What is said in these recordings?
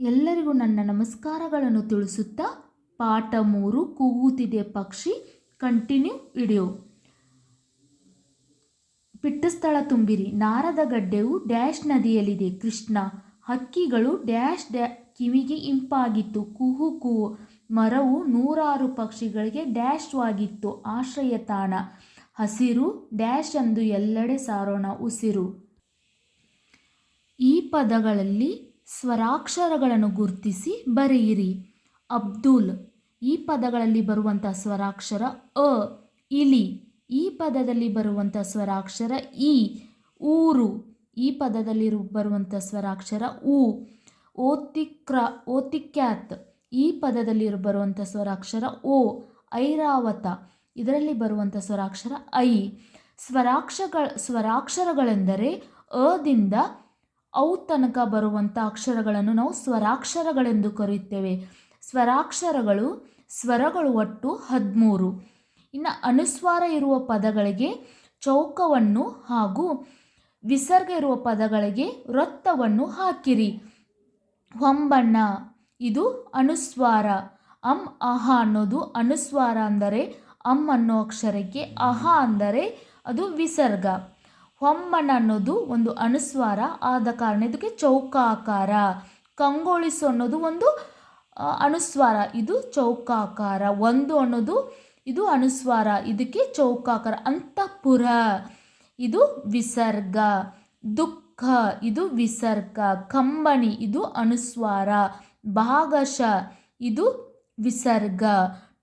ಎಲ್ಲರಿಗೂ ನನ್ನ ನಮಸ್ಕಾರಗಳನ್ನು ತಿಳಿಸುತ್ತಾ ಪಾಠ ಮೂರು, ಕೂಗುತ್ತಿದೆ ಪಕ್ಷಿ, ಕಂಟಿನ್ಯೂ ವಿಡಿಯೋ ಪಿಟ್ಟಸ್ಥಳ ತುಂಬಿರಿ, ನಾರದ ಗಡ್ಡೆಯು ಡ್ಯಾಶ್ ನದಿಯಲ್ಲಿದೆ. ಕೃಷ್ಣ, ಹಕ್ಕಿಗಳು ಡ್ಯಾಶ್ ಡ್ಯಾ, ಕಿವಿಗೆ ಇಂಪಾಗಿತ್ತು. ಕುಹು ಕುಹು ಮರವು ನೂರಾರು ಪಕ್ಷಿಗಳಿಗೆ ಡ್ಯಾಶ್ವಾಗಿತ್ತು ಆಶ್ರಯ ತಾಣ. ಹಸಿರು ಡ್ಯಾಶ್ ಎಂದು ಎಲ್ಲೆಡೆ ಸಾರೋಣ, ಉಸಿರು. ಈ ಪದಗಳಲ್ಲಿ ಸ್ವರಾಕ್ಷರಗಳನ್ನು ಗುರುತಿಸಿ ಬರೆಯಿರಿ. ಅಬ್ದುಲ್, ಈ ಪದಗಳಲ್ಲಿ ಬರುವಂಥ ಸ್ವರಾಕ್ಷರ ಅ, ಇಲಿ, ಈ ಪದದಲ್ಲಿ ಬರುವಂಥ ಸ್ವರಾಕ್ಷರ ಇ, ಊರು, ಈ ಪದದಲ್ಲಿ ಬರುವಂಥ ಸ್ವರಾಕ್ಷರ ಉ, ಓತಿಕ್ರ, ಓತಿಕ್ಯಾತ್, ಈ ಪದದಲ್ಲಿ ಬರುವಂಥ ಸ್ವರಾಕ್ಷರ ಓ, ಐರಾವತ, ಇದರಲ್ಲಿ ಬರುವಂಥ ಸ್ವರಾಕ್ಷರ ಐ. ಸ್ವರಾಕ್ಷಗಳ, ಸ್ವರಾಕ್ಷರಗಳೆಂದರೆ ಅದಿಂದ ಅವು ತನಕ ಬರುವಂಥ ಅಕ್ಷರಗಳನ್ನು ನಾವು ಸ್ವರಾಕ್ಷರಗಳೆಂದು ಕರೆಯುತ್ತೇವೆ. ಸ್ವರಾಕ್ಷರಗಳು, ಸ್ವರಗಳು ಒಟ್ಟು ಹದಿಮೂರು. ಇನ್ನು ಅನುಸ್ವಾರ ಇರುವ ಪದಗಳಿಗೆ ಚೌಕವನ್ನು ಹಾಗೂ ವಿಸರ್ಗ ಇರುವ ಪದಗಳಿಗೆ ವೃತ್ತವನ್ನು ಹಾಕಿರಿ. ಹೊಂಬಣ್ಣ, ಇದು ಅನುಸ್ವಾರ. ಅಂ, ಅಹ ಅನ್ನೋದು ಅನುಸ್ವಾರ ಅಂದರೆ ಅಂ ಅನ್ನೋ ಅಕ್ಷರಕ್ಕೆ ಅಹ ಅಂದರೆ ಅದು ವಿಸರ್ಗ. ಹೊಮ್ಮಣ್ಣ ಅನ್ನೋದು ಒಂದು ಅನುಸ್ವಾರ ಆದ ಕಾರಣ. ಇದಕ್ಕೆ ಚೌಕಾಕಾರ. ಕಂಗೊಳಿಸು ಅನ್ನೋದು ಒಂದು ಅನುಸ್ವಾರ. ಇದು ಚೌಕಾಕಾರ. ಒಂದು ಅನ್ನೋದು, ಇದು ಅನುಸ್ವಾರ. ಇದಕ್ಕೆ ಚೌಕಾಕಾರ. ಅಂತಃಪುರ. ಇದು ವಿಸರ್ಗ. ದುಃಖ. ಇದು ವಿಸರ್ಗ. ಕಂಬಣಿ ಇದು ಅನುಸ್ವಾರ. ಭಾಗಶ. ಇದು ವಿಸರ್ಗ.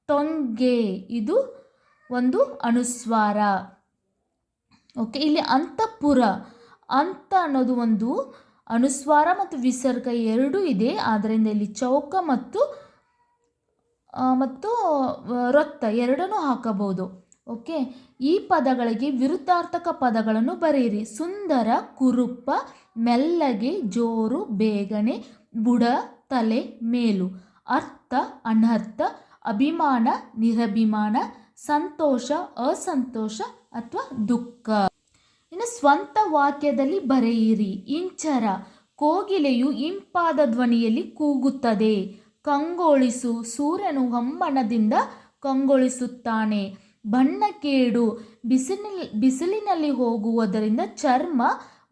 ಟೊಂಗೆ. ಇದು ಒಂದು ಅನುಸ್ವಾರ. ಓಕೆ ಇಲ್ಲಿ ಅಂತಃಪುರ, ಅಂತ ಅನ್ನೋದು ಒಂದು ಅನುಸ್ವಾರ ಮತ್ತು ವಿಸರ್ಗ ಎರಡೂ ಇದೆ. ಆದ್ದರಿಂದ ಇಲ್ಲಿ ಚೌಕ ಮತ್ತು ಮತ್ತು ರಕ್ತ ಎರಡನ್ನೂ ಹಾಕಬಹುದು. ಓಕೆ ಈ ಪದಗಳಿಗೆ ವಿರುದ್ಧಾರ್ಥಕ ಪದಗಳನ್ನು ಬರೆಯಿರಿ. ಸುಂದರ, ಕುರುಪ್ಪ, ಮೆಲ್ಲಗೆ, ಜೋರು, ಬೇಗನೆ, ಬುಡ, ತಲೆ, ಮೇಲು. ಅರ್ಥ, ಅನರ್ಥ, ಅಭಿಮಾನ, ನಿರಭಿಮಾನ ಸಂತೋಷ, ಅಸಂತೋಷ ಅಥವಾ ದುಃಖ. ಇನ್ನು ಸ್ವಂತ ವಾಕ್ಯದಲ್ಲಿ ಬರೆಯಿರಿ, ಇಂಚರ, ಕೋಗಿಲೆಯು ಇಂಪಾದ ಧ್ವನಿಯಲ್ಲಿ ಕೂಗುತ್ತದೆ. ಕಂಗೊಳಿಸು, ಸೂರ್ಯನು ಹಂಬಣದಿಂದ ಕಂಗೊಳಿಸುತ್ತಾನೆ. ಬಣ್ಣ ಕೇಡು ಬಿಸಿಲಿನಲ್ಲಿ ಬಿಸಿಲಿನಲ್ಲಿ ಹೋಗುವುದರಿಂದ ಚರ್ಮ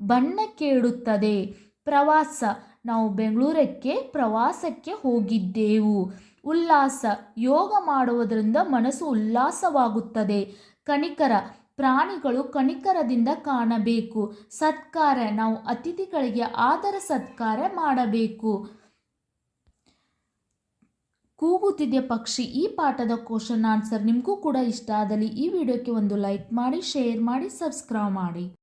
ಬಣ್ಣ ಕೇಡುತ್ತದೆ ಪ್ರವಾಸ ನಾವು ಬೆಂಗಳೂರಕ್ಕೆ, ಪ್ರವಾಸಕ್ಕೆ ಹೋಗಿದ್ದೆವು. ಉಲ್ಲಾಸ, ಯೋಗ ಮಾಡುವುದರಿಂದ ಮನಸ್ಸು ಉಲ್ಲಾಸವಾಗುತ್ತದೆ. ಕಣಿಕರ ಪ್ರಾಣಿಗಳು ಕಣಿಕರದಿಂದ ಕಾಣಬೇಕು. ಸತ್ಕಾರ, ನಾವು ಅತಿಥಿಗಳಿಗೆ ಆದರ ಸತ್ಕಾರ ಮಾಡಬೇಕು. ಕೂಗುತ್ತಿದೆ ಪಕ್ಷಿ. ಈ ಪಾಠದ ಕ್ವಶನ್ ಆನ್ಸರ್ ನಿಮಗೂ ಕೂಡ ಇಷ್ಟ ಆದಲ್ಲಿ ಈ ವಿಡಿಯೋಕ್ಕೆ ಒಂದು ಲೈಕ್ ಮಾಡಿ ಶೇರ್ ಮಾಡಿ ಸಬ್ಸ್ಕ್ರೈಬ್ ಮಾಡಿ.